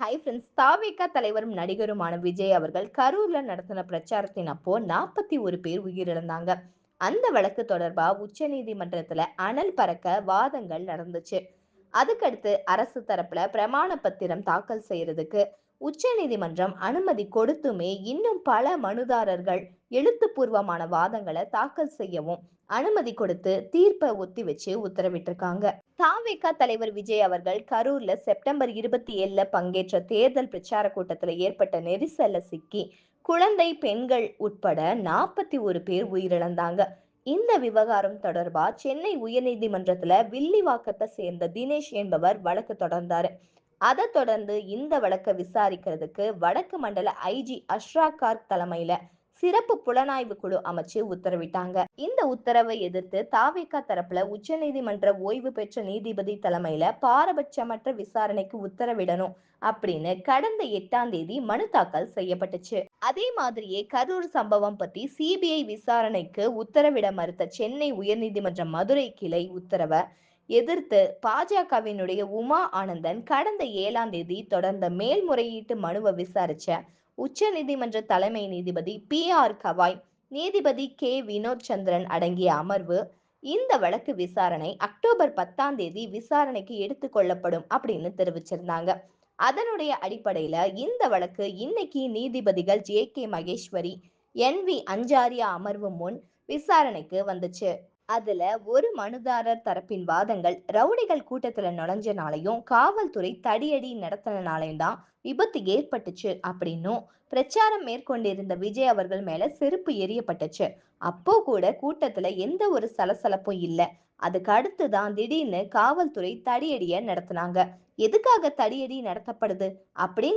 Hi friends தாவேகா தலைவரும் நடிகருமான விஜய் அவர்கள் கரூர்ல நடத்தின பிரச்சாரத்தின் அப்போ நாற்பத்தி ஒரு பேர் உயிரிழந்தாங்க. அந்த வழக்கு தொடர்பா உச்ச நீதிமன்றத்துல அனல் பறக்க வாதங்கள் நடந்துச்சு. அதுக்கடுத்து அரசு தரப்புல பிரமாண பத்திரம் தாக்கல் செய்யறதுக்கு உச்சநீதிமன்றம் அனுமதி கொடுத்துமே இன்னும் பல மனுதாரர்கள் எழுத்துப்பூர்வமான வாதங்களை தாக்கல் செய்யவும் அனுமதி கொடுத்து தீர்ப்பை ஒத்தி வச்சு உத்தரவிட்டிருக்காங்க. தாவேகா தலைவர் விஜய் அவர்கள் கரூர்ல செப்டம்பர் இருபத்தி ஏழுல பங்கேற்ற தேர்தல் பிரச்சார கூட்டத்துல ஏற்பட்ட நெரிசல்ல சிக்கி குழந்தை பெண்கள் உட்பட நாற்பத்தி ஒரு பேர் உயிரிழந்தாங்க. இந்த விவகாரம் தொடர்பா சென்னை உயர்நீதிமன்றத்துல வில்லிவாக்கத்தை சேர்ந்த தினேஷ் என்பவர் வழக்கு தொடர்ந்தாரு. அதை தொடர்ந்து இந்த வழக்கை விசாரிக்கிறதுக்கு வடக்கு மண்டல ஐஜி அஷ்ரா கார்க் தலைமையில சிறப்பு புலனாய்வு குழு அமைச்சு உத்தரவிட்டாங்க. இந்த உத்தரவை எதிர்த்து தாவேகா தரப்புல உச்சநீதிமன்ற ஓய்வு பெற்ற நீதிபதி தலைமையில பாரபட்சமற்ற விசாரணைக்கு உத்தரவிடணும் அப்படின்னு கடந்த எட்டாம் தேதி மனு தாக்கல் செய்யப்பட்டுச்சு. அதே மாதிரியே கரூர் சம்பவம் பத்தி சிபிஐ விசாரணைக்கு உத்தரவிட மறுத்த சென்னை உயர்நீதிமன்ற மதுரை கிளை உத்தரவை எதிர்த்து பாஜகவினுடைய உமா ஆனந்தன் கடந்த ஏழாம் தேதி தொடர்ந்த மேல்முறையீட்டு மனுவை விசாரிச்ச உச்ச நீதிமன்ற தலைமை நீதிபதி பி ஆர் கவாய் நீதிபதி கே வினோத் சந்திரன் அடங்கிய அமர்வு இந்த வழக்கு விசாரணை அக்டோபர் பத்தாம் தேதி விசாரணைக்கு எடுத்துக்கொள்ளப்படும் அப்படின்னு தெரிவிச்சிருந்தாங்க. அதனுடைய அடிப்படையில இந்த வழக்கு இன்னைக்கு நீதிபதிகள் J K Maheshwari N V Anjaria அமர்வு முன் விசாரணைக்கு வந்துச்சு. அதுல ஒரு மனுதாரர் தரப்பின் வாதங்கள் ரவுடிகள் கூட்டத்துல நுழைஞ்சனாலையும் காவல்துறை தடியடி நடத்தினாலையும் தான் விபத்து ஏற்பட்டுச்சு அப்படின்னும் பிரச்சாரம் மேற்கொண்டிருந்த விஜய் அவர்கள் மேல செருப்பு எரியப்பட்டுச்சு அப்போ கூட கூட்டத்துல எந்த ஒரு சலசலப்பும் இல்ல. அதுக்கு அடுத்துதான் திடீர்னு காவல்துறை தடியடிய நடத்தினாங்க. எதுக்காக தடியடி நடத்தப்படுது அப்படிங்கிற